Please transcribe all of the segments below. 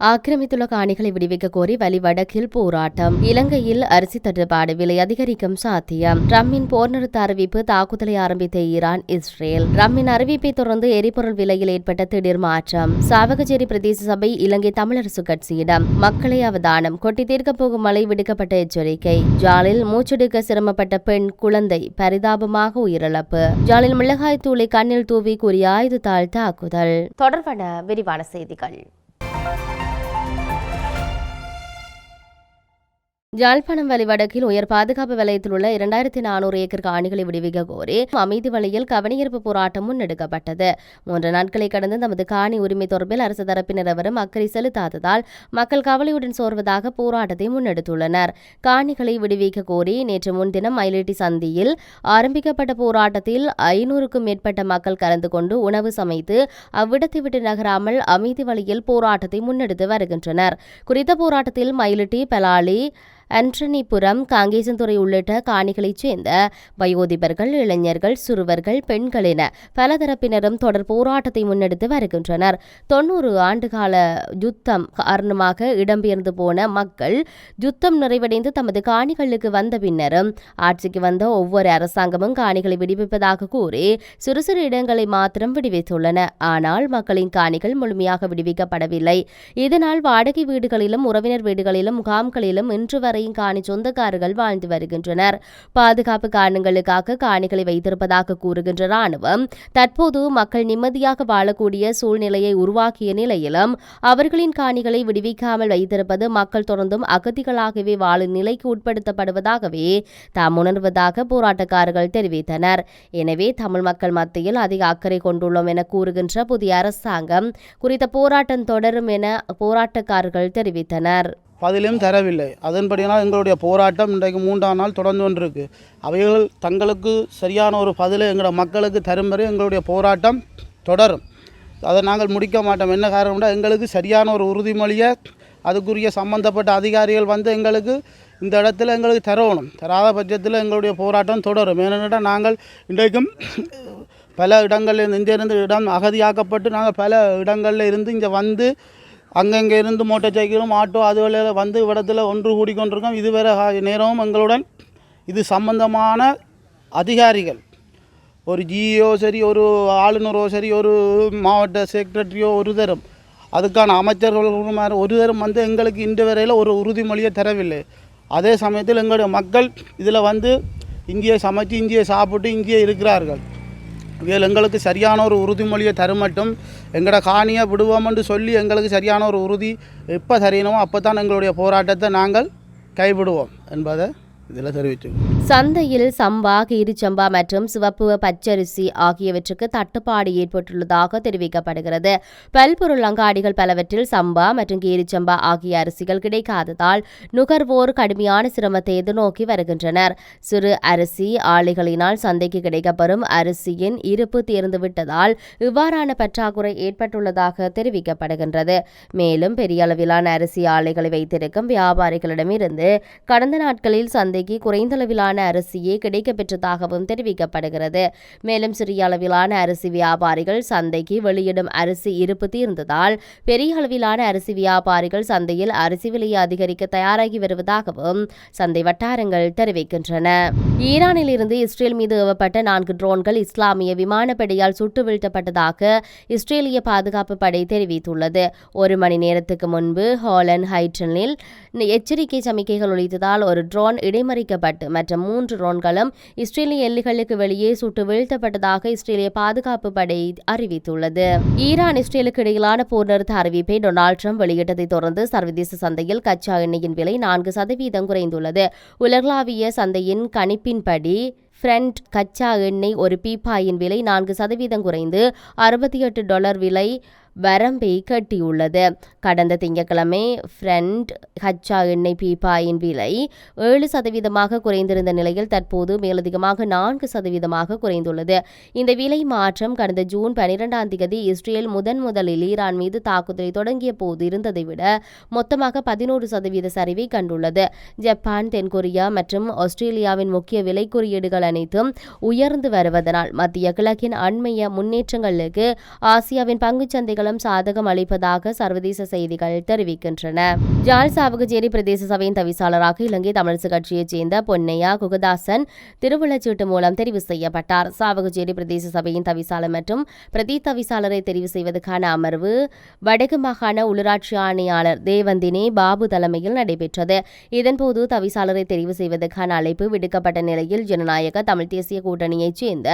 ஆக்கிரமித்துள்ள காணிகளை விடுவிக்க கோரி வலிவடக்கில் போராட்டம். இலங்கையில் அரிசி தட்டுப்பாடு விலை அதிகரிக்கும் சாத்தியம். ரம்மின் போர் நிறுத்த அறிவிப்பு தாக்குதலை ஆரம்பித்த ஈரான் இஸ்ரேல். ரம்மின் அறிவிப்பை தொடர்ந்து எரிபொருள் விலையில் ஏற்பட்ட திடீர் மாற்றம். சாவகச்சேரி பிரதேச சபை இலங்கை தமிழரசு கட்சியிடம் மக்களை அவதானம். கொட்டி தீர்க்கப் போகும் மழை விடுக்கப்பட்ட எச்சரிக்கை. ஜாலில் மூச்செடுக்க சிரமப்பட்ட பெண் குழந்தை பரிதாபமாக உயிரிழப்பு. ஜாலில் மிளகாய் தூளை கண்ணில் தூவி கூறிய ஆயுதத்தால் தாக்குதல். தொடர்பான விரிவான செய்திகள். யாழ்ப்பாணம் வலி வடக்கில் உயர் பாதுகாப்பு வலயத்தில் உள்ள இரண்டாயிரத்தி நானூறு ஏக்கர் காணிகளை விடுவிக்க கோரி அமைதி வழியில் கவனியிருப்பு போராட்டம் முன்னெடுக்கப்பட்டது. மூன்று நாட்களை கடந்து தமது காணி உரிமை தொடர்பில் அரசு தரப்பினர் அவரும் அக்கறை செலுத்தாததால் மக்கள் கவலையுடன் சோர்வதாக போராட்டத்தை முன்னெடுத்துள்ளனர். காணிகளை விடுவிக்க கோரி நேற்று முன்தினம் மயிலிட்டி சந்தியில் ஆரம்பிக்கப்பட்ட போராட்டத்தில் ஐநூறுக்கும் மேற்பட்ட மக்கள் கலந்து கொண்டு உணவு சமைத்து அவ்விடத்தை விட்டு நகராமல் அமைதி வழியில் போராட்டத்தை முன்னெடுத்து வருகின்றனர். குறித்த போராட்டத்தில் மயிலிட்டி பலாலி அன்ட்ரனிபுரம் காங்கேசன்துறை உள்ளிட்ட காணிகளைச் சேர்ந்த வயோதிபர்கள் இளைஞர்கள் சிறுவர்கள் பெண்கள் என பலதரப்பினரும் தொடர் போராட்டத்தை முன்னெடுத்து வருகின்றனர். தொன்னூறு ஆண்டுகால யுத்தம் காரணமாக இடம்பெயர்ந்து போன மக்கள் யுத்தம் நிறைவடைந்து தமது காணிகளுக்கு வந்த பின்னரும் ஆட்சிக்கு வந்த ஒவ்வொரு அரசாங்கமும் காணிகளை விடுவிப்பதாக கூறி சிறு சிறு இடங்களை மாத்திரம் விடுவித்துள்ளன. ஆனால் மக்களின் காணிகள் முழுமையாக விடுவிக்கப்படவில்லை. இதனால் வாடகை வீடுகளிலும் உறவினர் வீடுகளிலும் முகாம்களிலும் இன்று வரை வரையும் காணி சொந்தக்காரர்கள் வாழ்ந்து வருகின்றனர். பாதுகாப்பு காரணங்களுக்காக காணிகளை வைத்திருப்பதாக கூறுகின்ற ராணுவம் தற்போது மக்கள் நிம்மதியாக வாழக்கூடிய சூழ்நிலையை உருவாக்கிய நிலையிலும் அவர்களின் காணிகளை விடுவிக்காமல் வைத்திருப்பது மக்கள் தொடர்ந்தும் அகதிகளாகவே வாழும் நிலைக்கு உட்படுத்தப்படுவதாகவே தாம் உணர்வதாக போராட்டக்காரர்கள் தெரிவித்தனர். எனவே தமிழ் மக்கள் மத்தியில் அதிக அக்கறை கொண்டுள்ளோம் என கூறுகின்ற புதிய அரசாங்கம் குறித்த போராட்டம் தொடரும் என போராட்டக்காரர்கள் தெரிவித்தனர். பதிலும் தரவில்லை. அதன்படினால் எங்களுடைய போராட்டம் இன்றைக்கு மூன்றாம் நாள் தொடர்ந்து கொண்டிருக்கு. அவைகள் தங்களுக்கு சரியான ஒரு பதிலை எங்களோட மக்களுக்கு தரும் வரை எங்களுடைய போராட்டம் தொடரும். அதை நாங்கள் முடிக்க மாட்டோம். என்ன காரணம்னா எங்களுக்கு சரியான ஒரு உறுதிமொழியை அதுக்குரிய சம்பந்தப்பட்ட அதிகாரிகள் வந்து எங்களுக்கு இந்த இடத்துல எங்களுக்கு தரணும். தராத பட்சத்தில் எங்களுடைய போராட்டம் தொடரும். ஏனென்றால் நாங்கள் இன்றைக்கும் பல இடங்களில் இருந்து இடம் அகதியாக்கப்பட்டு நாங்கள் பல இடங்களில் இருந்து இங்கே வந்து அங்கங்கே இருந்து மோட்டார் சைக்கிளும் ஆட்டோ அது வழியில் வந்து இடத்துல ஒன்று கூடி கொண்டிருக்கோம் இதுவரை நேரமும் எங்களுடன். இது சம்பந்தமான அதிகாரிகள். ஒரு ஜிஇஓ சரி ஒரு ஆளுநரோ சரி ஒரு மாவட்ட செக்ரட்டரியோ ஒரு தரம். அதுக்கான அமைச்சர்கள் ஒரு தரம் வந்து எங்களுக்கு இன்று வரையில் ஒரு உறுதிமொழியை தரவில்லை. அதே சமயத்தில் எங்களுடைய மக்கள் இதில் வந்து இங்கேயே சமைச்சு இங்கேயே சாப்பிட்டு இங்கேயே இருக்கிறார்கள். இதில் எங்களுக்கு சரியான ஒரு உறுதிமொழியை தருமட்டும் எங்களோட காணியை விடுவோம்னு சொல்லி எங்களுக்கு சரியான ஒரு உறுதி எப்போ சரியினமோ அப்போ தான் எங்களுடைய போராட்டத்தை நாங்கள் கைவிடுவோம் என்பதை இதில் தெரிவித்து சந்தையில் சம்பா கீரிச்சம்பா மற்றும் சிவப்பு பச்சரிசி ஆகியவற்றுக்கு தட்டுப்பாடு ஏற்பட்டுள்ளதாக தெரிவிக்கப்படுகிறது. பல்பொருள் அங்காடிகள் பலவற்றில் சம்பா மற்றும் கீரிச்சம்பா ஆகிய அரிசிகள் கிடைக்காததால் நுகர்வோர் கடுமையான சிரமத்தை எதிர்நோக்கி வருகின்றனர். சிறு அரிசி ஆலைகளினால் சந்தைக்கு கிடைக்கப்பெறும் அரிசியின் இருப்பு தேர்ந்துவிட்டதால் இவ்வாறான பற்றாக்குறை ஏற்பட்டுள்ளதாக தெரிவிக்கப்படுகின்றது. மேலும் பெரிய அளவிலான அரிசி ஆலைகளை வைத்திருக்கும் வியாபாரிகளிடமிருந்து கடந்த நாட்களில் சந்தைக்கு குறைந்த அளவிலான அரிசியே கிடைக்கப்பெற்றதாகவும் தெரிவிக்கப்படுகிறது. மேலும் சிறிய அளவிலான அரிசி வியாபாரிகள் சந்தைக்கு வெளியிடும் அரிசி இருப்பு தீர்ந்ததால் பெரிய அளவிலான அரிசி வியாபாரிகள் சந்தையில் அரிசி விலையை அதிகரிக்க தயாராகி வருவதாகவும் சந்தை வட்டாரங்கள் தெரிவிக்கின்றன. ஈரானில் இருந்து இஸ்ரேல் மீது ஏவப்பட்ட நான்கு ட்ரோன்கள் இஸ்லாமிய விமானப்படையால் சுட்டு வீழ்த்தப்பட்டதாக இஸ்ரேலிய பாதுகாப்பு படை தெரிவித்துள்ளது. ஒரு மணி நேரத்துக்கு முன்பு ஹாலன் ஹைட்ரனில் எச்சரிக்கை சமிக்கைகள் ஒழித்ததால் ஒரு ட்ரோன் இடைமறிக்கப்பட்டு மற்றும் மூன்று ட்ரோன்களும் இஸ்ரேலிய எல்லைகளுக்கு வெளியே சுட்டு வீழ்த்தப்பட்டதாக இஸ்ரேலிய பாதுகாப்பு படை அறிவித்துள்ளது. ஈரான் இஸ்ரேலுக்கு இடையிலான போர் நிறுத்த அறிவிப்பை டொனால்டு ட்ரம்ப் வெளியிட்டதை தொடர்ந்து சர்வதேச சந்தையில் கச்சா எண்ணெயின் விலை நான்கு சதவீதம் குறைந்துள்ளது. உலகளாவிய சந்தையின் கணிப்பின்படி ஃப்ரண்ட் கச்சா எண்ணெய் ஒரு பீப்பாயின் விலை நான்கு சதவீதம் குறைந்து அறுபத்தி எட்டு டாலர் விலை வரம்பை கட்டியுள்ளது. கடந்த திங்கட்கிழமை ஃப்ரண்ட் கச்சா எண்ணெய் பீப்பாயின் விலை ஏழு சதவீதமாக குறைந்திருந்த நிலையில் தற்போது மேலதிகமாக நான்கு சதவீதமாக குறைந்துள்ளது. இந்த விலை மாற்றம் கடந்த ஜூன் பனிரெண்டாம் தேதி இஸ்ரேல் முதன் முதலில் ஈரான் மீது தாக்குதலை தொடங்கிய போது இருந்ததை விட மொத்தமாக பதினோரு சதவீத சரிவை கண்டுள்ளது. ஜப்பான் தென்கொரியா மற்றும் ஆஸ்திரேலியாவின் முக்கிய விலை குறியீடுகள் அனைத்தும் உயர்ந்து வருவதனால் மத்திய கிழக்கின் அண்மைய முன்னேற்றங்களுக்கு ஆசியாவின் பங்குச்சந்தைகள் சந்தைகளும் சாதகம் அளிப்பதாக சர்வதேச செய்திகள் தெரிவிக்கின்றன. ஜாழ் சாவகச்சேரி பிரதேச சபையின் தவிசாளராக இலங்கை தமிழரசு கட்சியைச் சேர்ந்த பொன்னையா குகதாசன் திருவிழச்சீட்டு மூலம் தெரிவு செய்யப்பட்டார். சாவகச்சேரி பிரதேச சபையின் தவிசாளர் மற்றும் பிரதி தவிசாளரை தெரிவு செய்வதற்கான அமர்வு வடக்கு மாகாண உள்ளூராட்சி ஆணையாளர் தேவந்தினி பாபு தலைமையில் நடைபெற்றது. இதன்போது தவிசாளரை தெரிவு செய்வதற்கான அழைப்பு விடுக்கப்பட்ட நிலையில் ஜனநாயக தமிழ் தேசிய கூட்டணியைச் சேர்ந்த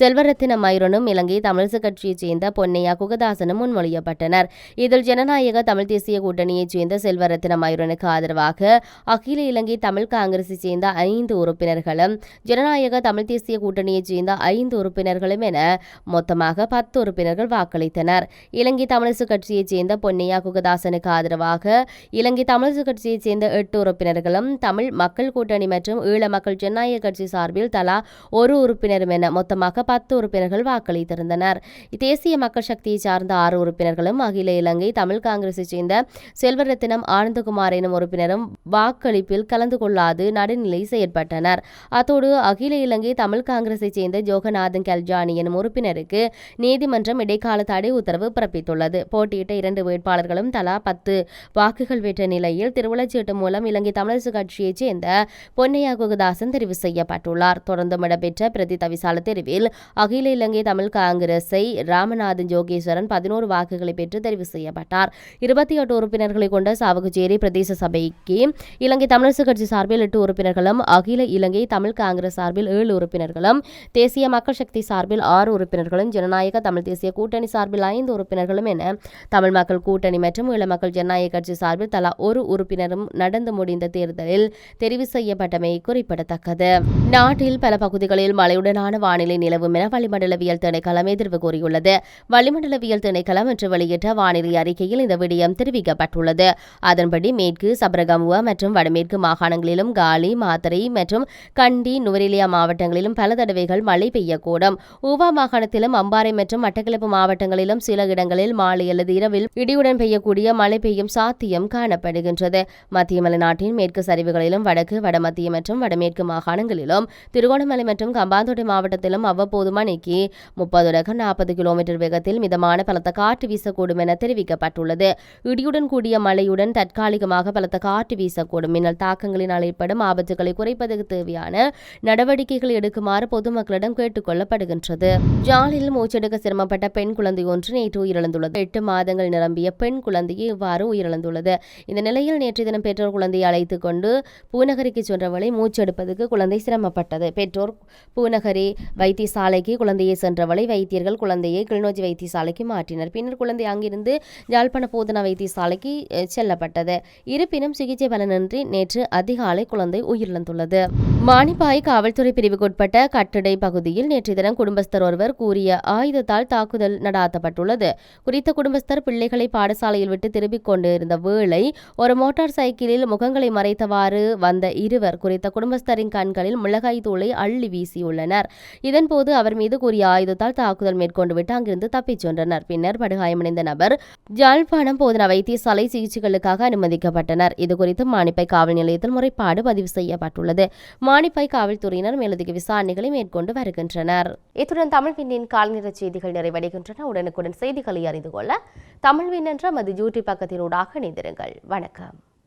செல்வரத்தின மயூரனும் இலங்கை தமிழரசு கட்சியைச் சேர்ந்த பொன்னையா குகதாசனும் முன் முன்மொழியப்பட்டனர் இதில் ஜனநாயக தமிழ் தேசிய கூட்டணியைச் சேர்ந்த செல்வரத்தின மயூரனுக்கு ஆதரவாக அகில இலங்கை தமிழ் காங்கிரஸைச் சேர்ந்த ஐந்து உறுப்பினர்களும் ஜனநாயக தமிழ் தேசிய கூட்டணியைச் சேர்ந்த ஐந்து உறுப்பினர்களும் என மொத்தமாக பத்து உறுப்பினர்கள் வாக்களித்தனர். இலங்கை தமிழரசு கட்சியைச் சேர்ந்த பொன்னையா குகதாசனுக்கு ஆதரவாக இலங்கை தமிழரசு கட்சியைச் சேர்ந்த எட்டு உறுப்பினர்களும் தமிழ் மக்கள் கூட்டணி மற்றும் ஈழ மக்கள் ஜனநாயக கட்சி சார்பில் தலா ஒரு உறுப்பினரும் என மொத்தமாக பத்து உறுப்பினர்கள் வாக்களித்திருந்தனர். தேசிய மக்கள் சக்தியை சார்ந்த ஆறு உறுப்பினர்களும் அகில இலங்கை தமிழ் காங்கிரஸைச் சேர்ந்த செல்வரத்தினம் ஆனந்தகுமார் எனும் உறுப்பினரும் வாக்களிப்பில் கலந்து கொள்ளாது நடுநிலை செயற்பட்டனர். அத்தோடு அகில இலங்கை தமிழ் காங்கிரஸைச் சேர்ந்த ஜோகநாதன் கல்ஜானி எனும் உறுப்பினருக்கு நீதிமன்றம் இடைக்கால தடை உத்தரவு பிறப்பித்துள்ளது. போட்டியிட்ட இரண்டு வேட்பாளர்களும் தலா பத்து வாக்குகள் பெற்ற நிலையில் திருவிழச்சீட்டு மூலம் இலங்கை தமிழரசு கட்சியைச் சேர்ந்த பொன்னையா குகதாசன் தெரிவு செய்யப்பட்டுள்ளார். தொடர்ந்து இடம்பெற்ற பிரதி தவிசால தெரிவில் அகில இலங்கை தமிழ் காங்கிரஸை ராமநாதன் ஜோகேஸ்வரன் பதினோரு வாக்குகளை பெற்று தெரிவு செய்யப்பட்டார். இருபத்தி எட்டு உறுப்பினர்களை கொண்ட சாவகச்சேரி பிரதேச சபைக்கு இலங்கை தமிழரசு கட்சி சார்பில் எட்டு உறுப்பினர்களும் அகில இலங்கை தமிழ் காங்கிரஸ் சார்பில் ஏழு உறுப்பினர்களும் தேசிய மக்கள் சக்தி சார்பில் ஆறு உறுப்பினர்களும் ஜனநாயக தமிழ் தேசிய கூட்டணி சார்பில் ஐந்து உறுப்பினர்களும் என தமிழ் மக்கள் கூட்டணி மற்றும் ஈழ மக்கள் ஜனநாயக கட்சி சார்பில் தலா ஒரு உறுப்பினரும் நடந்து முடிந்த தேர்தலில் தெரிவு செய்யப்பட்டமை குறிப்பிடத்தக்கது. நாட்டில் பல பகுதிகளில் மழையுடனான வானிலை நிலவும் என வளிமண்டலவியல் திணைக்களம் எதிர்வு கூறியுள்ளது. வளிமண்டலவியல் திணைக்களம் இன்று வெளியிட்ட வானிலை அறிக்கையில் இந்த விடயம் தெரிவிக்கப்பட்டுள்ளது. அதன்படி மேற்கு சபரகமுவ மற்றும் வடமேற்கு மாகாணங்களிலும் காலி மாத்தறை மற்றும் கண்டி நுவரெலியா மாவட்டங்களிலும் பல தடவைகள் மழை பெய்யக்கூடும். ஊவா மாகாணத்திலும் அம்பாறை மற்றும் மட்டக்களப்பு மாவட்டங்களிலும் சில இடங்களில் மாலை அல்லது இரவில் இடியுடன் பெய்யக்கூடிய மழை பெய்யும் சாத்தியம் காணப்படுகின்றது. மத்திய மலைநாட்டின் மேற்கு சரிவுகளிலும் வடக்கு வடமத்திய மற்றும் வடமேற்கு மாகாணங்களிலும் திருகோணமலை மற்றும் கம்பாந்தோட்டை மாவட்டத்திலும் அவ்வப்போது மணிக்கு முப்பது நாற்பது கிலோமீட்டர் வேகத்தில் மிதமான பலத்த காற்று வீசக்கூடும் என தெரிவிக்கப்பட்டுள்ளது. இடியுடன் கூடிய மழையுடன் தற்காலிகமாக பலத்த காற்று வீசக்கூடும். மின்னல் தாக்கங்களினால் ஏற்படும் ஆபத்துகளை குறைப்பதற்கு தேவையான நடவடிக்கைகள் எடுக்குமாறு பொதுமக்களிடம் கேட்டுக் கொள்ளப்படுகின்றது. ஜாலில் மூச்செடுக்க சிரமப்பட்ட பெண் குழந்தை ஒன்று நேற்று உயிரிழந்துள்ளது. எட்டு மாதங்கள் நிரம்பிய பெண் குழந்தையை இவ்வாறு உயிரிழந்துள்ளது. இந்த நிலையில் நேற்று தினம் பெற்றோர் குழந்தையை அழைத்துக் கொண்டு பூநகரிக்கு சென்றவளை மூச்செடுப்பதற்கு குழந்தை சிரமப்பட்டது. பெற்றோர் பூநகரி வைத்தியசாலைக்கு குழந்தையை சென்றவளை வைத்தியர்கள் குழந்தையை கிளிநொச்சி வைத்தியசாலைக்கு மாற்றினர். பின்னர் குழந்தை அங்கிருந்து யாழ்ப்பாண போதனா வைத்தியசாலைக்கு செல்லப்பட்டது. இருப்பினும் சிகிச்சை பலனின்றி நேற்று அதிகாலை குழந்தை உயிரிழந்துள்ளது. மானிப்பாய் காவல்துறை பிரிவுக்குட்பட்ட கட்டடை பகுதியில் நேற்று தினம் குடும்பஸ்தர் ஒருவர் கூறிய ஆயுதத்தால் தாக்குதல் நடாத்தப்பட்டுள்ளது. குறித்த குடும்பஸ்தர் பிள்ளைகளை பாடசாலையில் விட்டு திரும்பிக் கொண்டிருந்த வேளை ஒரு மோட்டார் சைக்கிளில் முகங்களை மறைத்தவாறு வந்த இருவர் குறித்த குடும்பஸ்தரின் கண்களில் மிளகாய் தூளை அள்ளி வீசியுள்ளனர். இதன்போது அவர் மீது கூறிய ஆயுதத்தால் தாக்குதல் மேற்கொண்டு விட்டு அங்கிருந்து தப்பிச் சென்றனர். பின்னர் படுகாயமடைந்த நபர் ஜாழ்ப்பாணம் போதனா வைத்தியசாலை சிகிச்சைகளுக்காக அனுமதிக்கப்பட்டனர். இதுகுறித்து மானிப்பை காவல் நிலையத்தில் முறைப்பாடு பதிவு செய்யப்பட்டுள்ளது. மானிப்பை காவல்துறையினர் மேலதிக விசாரணைகளை மேற்கொண்டு வருகின்றனர். இத்துடன் தமிழ் விண்ணின் கால்நிற செய்திகள் நிறைவடைகின்றன. உடனுக்குடன் செய்திகளை அறிந்து கொள்ள தமிழ்வின் என்ற மது யூடியூப் பக்கத்தினூடாக இணைந்திருங்கள். வணக்கம்.